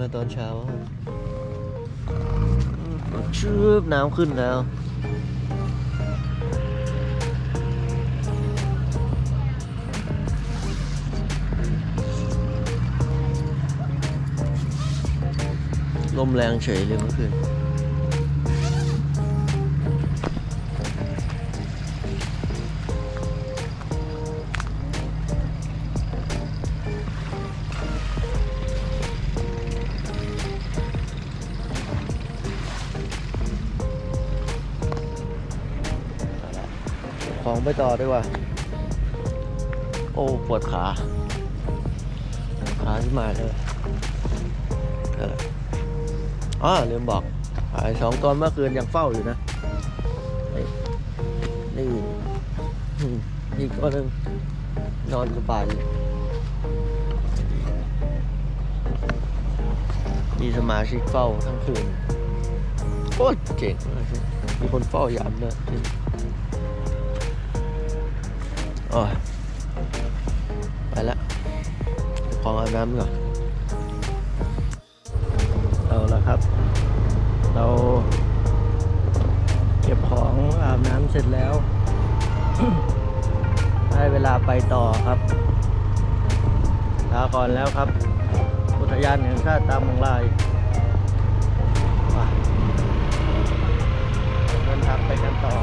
มาตอนเช้าครับอืมชืบน้ำขึ้นแล้ว ลมแรงเฉยเลยเมื่อคืน ของไปต่อด้วยว่ะโอ้ปวดขาขาที่มาเลยเอออ๋อลืมบอกไอ้สองตอนเมื่อคืนยังเฝ้าอยู่นะ นี่นี่อืมอีกตัวหนึ่งนอนสบายอยู่มีสมาชิกเฝ้าทั้งคืนโคตรเจ๋งเลยมีคนเฝ้ายามด้วยโอ้ยไปละของอาบน้ำก่อนเอาละครับ เราเก็บของอาบน้ำเสร็จแล้ว ได้เวลาไปต่อครับลาก่อนแล้วครับ อุทยานแห่งชาติตามมงลายเดินทางไปกันต่อ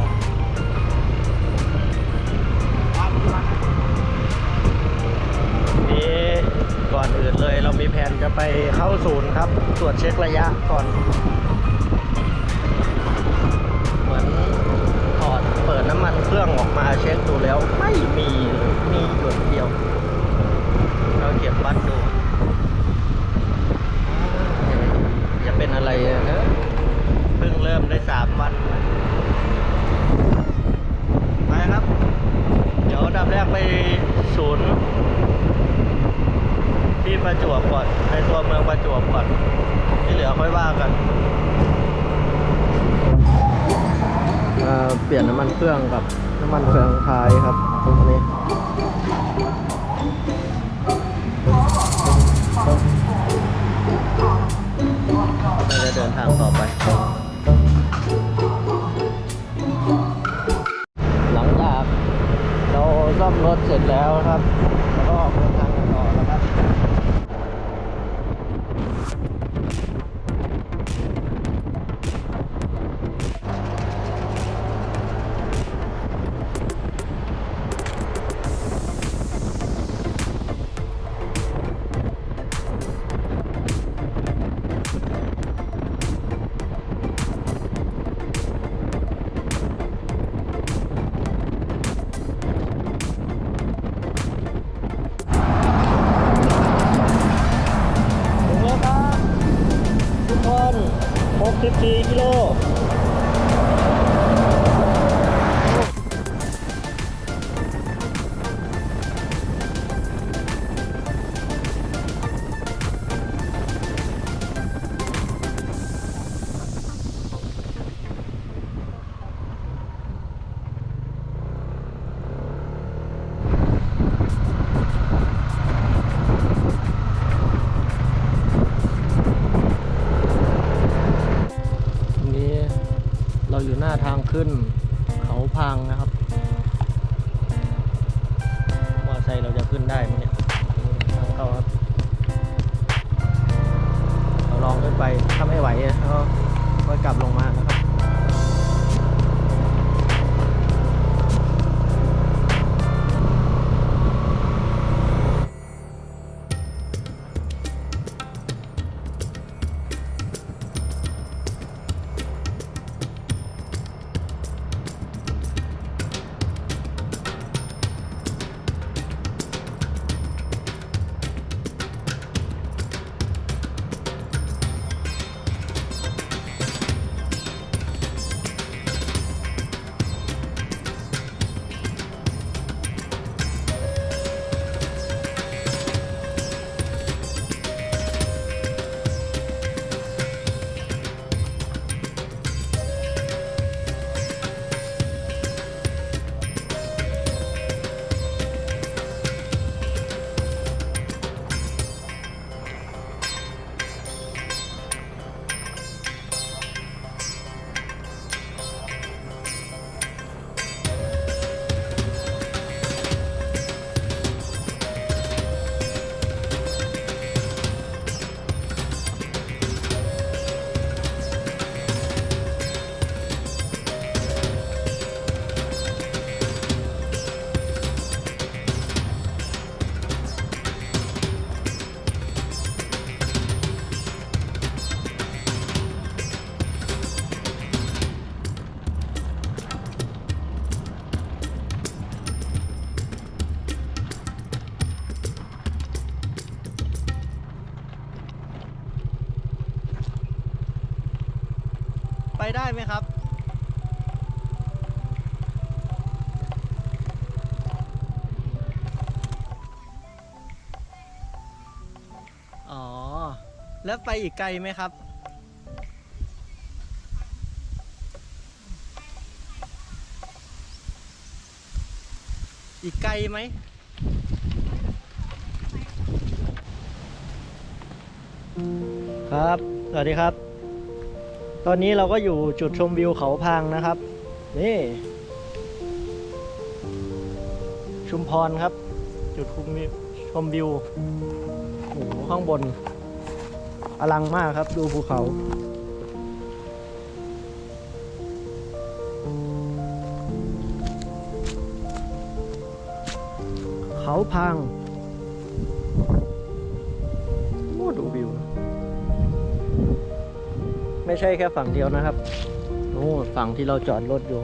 นี่ก่อนอื่นเลยเรามีแผนจะไปเข้าศูนย์ครับ ตรวจเช็คระยะก่อน เหมือนถอดเปิดน้ำมันเครื่องออกมาเช็คดูแล้ว ไม่มีมีหยดเดียว เราเก็บวัดดูจะเป็นอะไรเนอะเพิ่งเริ่มได้สามวัน ไปครับ เดี๋ยวอันดับ แรกไปศูนย์ที่ประจวบก่อนในตัวเมืองประจวบก่อนที่เหลือค่อยว่ากันเปลี่ยนน้ำมันเครื่องกับน้ำมันเครื่องท้ายครับตรงนี้เราจะเดินทางต่อไป ถเสร็จแล้วครับ ขึ้นเขาพังนะครับมอไซค์เราจะขึ้นได้ไหมเนี่ยทางเข้าครับเราลองขึ้นไปถ้าไม่ไหวก็ค่อยกลับลงมานะครับ ไปได้ไหมครับ อ๋อ แล้วไปอีกไกลไหมครับ อีกไกลไหมครับ สวัสดีครับ ตอนนี้เราก็อยู่จุดชมวิวเขาพังนะครับ นี่ ชุมพรครับ จุดชมวิวชมวิวโอ้โหข้างบน อลังมากครับดูภูเขาเขาพัง ไม่ใช่แค่ฝั่งเดียวนะครับโน่นฝั่งที่เราจอดรถอยู่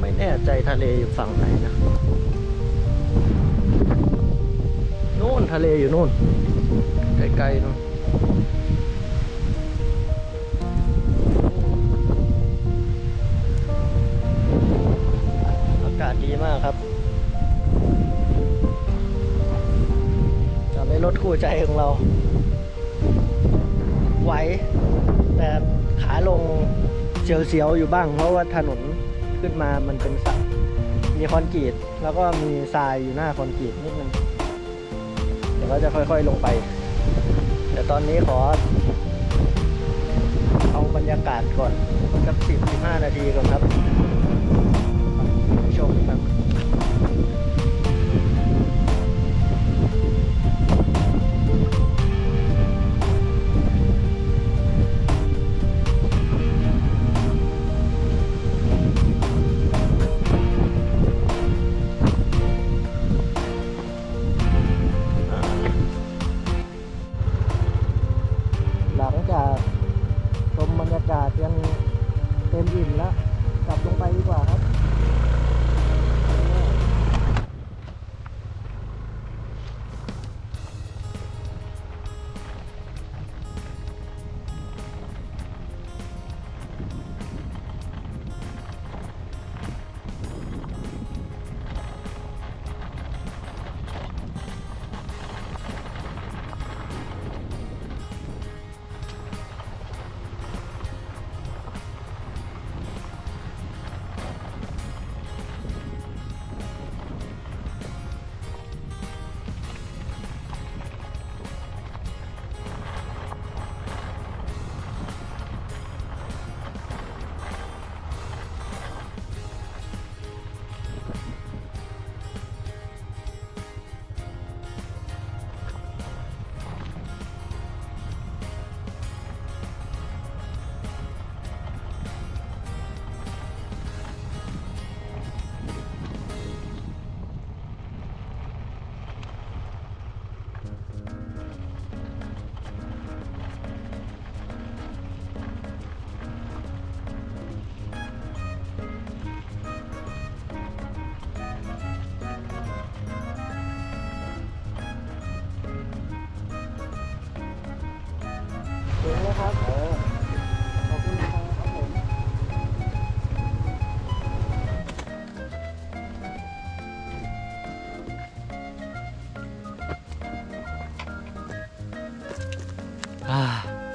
ไม่แน่ใจทะเลอยู่ฝั่งไหนนะนู่นทะเลอยู่นู่นไกลๆนู่นอากาศดีมากครับจะไม่รถคู่ใจของเรา ไหว แต่ขาลงเสียวๆอยู่บ้าง เพราะว่าถนนขึ้นมามันเป็นสระมีคอนกรีตแล้วก็มีทรายอยู่หน้าคอนกรีตนิดนึงเดี๋ยวก็จะค่อยๆลงไป แต่ตอนนี้ขอ เอาบรรยากาศก่อนสักสิบสิบห้านาทีก่อนครับ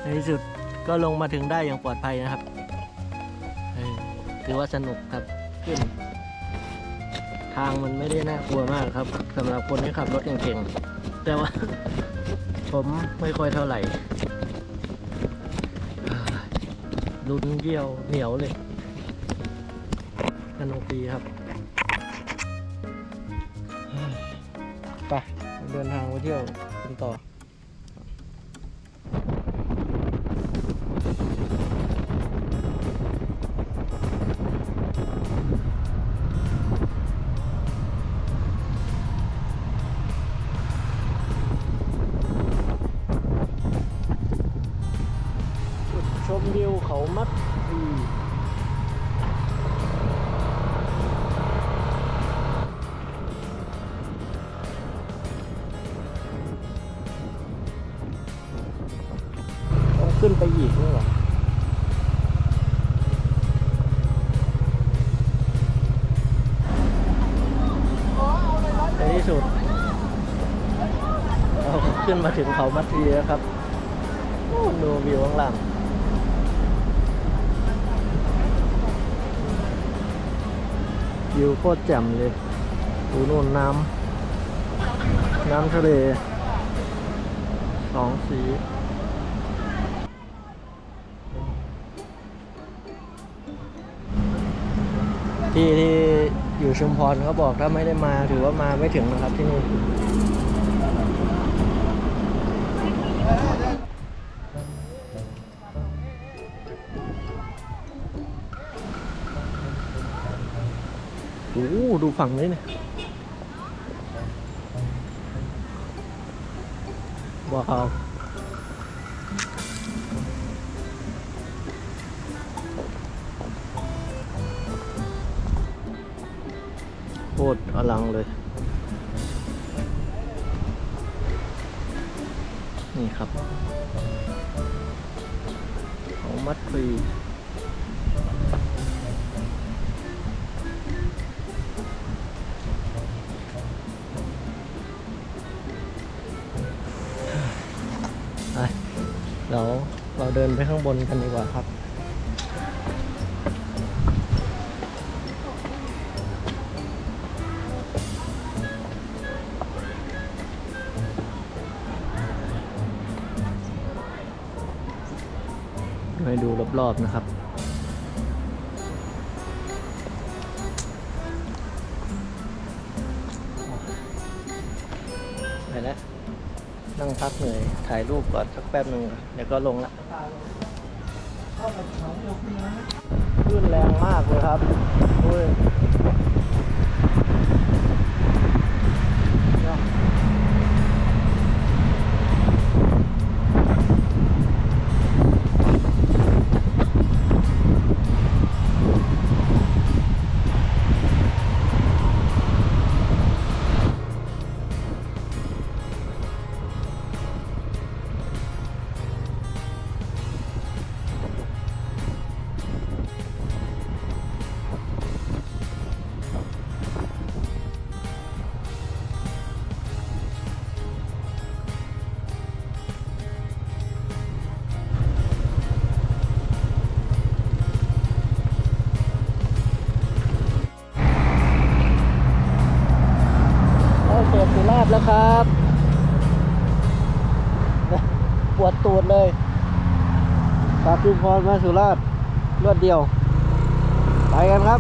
ในที่สุดก็ลงมาถึงได้อย่างปลอดภัยนะครับถือว่าสนุกครับขึ้น ทางมันไม่ได้น่ากลัวมากครับสำหรับคนที่ขับรถเก่งๆแต่ว่า ผมไม่ค่อยเท่าไหร่ลุ้นเยี่ยวเหนียวเลยสนุกดีครับไปเดินทางไปเที่ยวกันต่อ ชมวิวเขามัดวีต้องขึ้นไปอีกนี่หว่าในที่สุดเราขึ้นมาถึงเขามัดทีแล้วครับโอ้ดูวิวข้างหลัง วิวโคตรแจ่มเลยดูนู่นน้ำน้ำทะเลสองสีที่ที่อยู่ชุมพรเขาบอกถ้าไม่ได้มาถือว่ามาไม่ถึงนะครับที่นี่ อ้ดูฝั่งนี้เนี่ยว้าวโคตรอลังเลย นี่ครับเขามัดฟรี ไปข้างบนกันดีกว่าครับไปดูรอบๆนะครับ เลยถ่ายรูปก่อนสักแป๊บหนึ่งเดี๋ยวก็ลงละคลื่นแรงมากเลยครับด้ย บแล้วครับ ปวดตูดเลยจากชุมพรมาสุราษฎร์รวดเดียว ไปกันครับ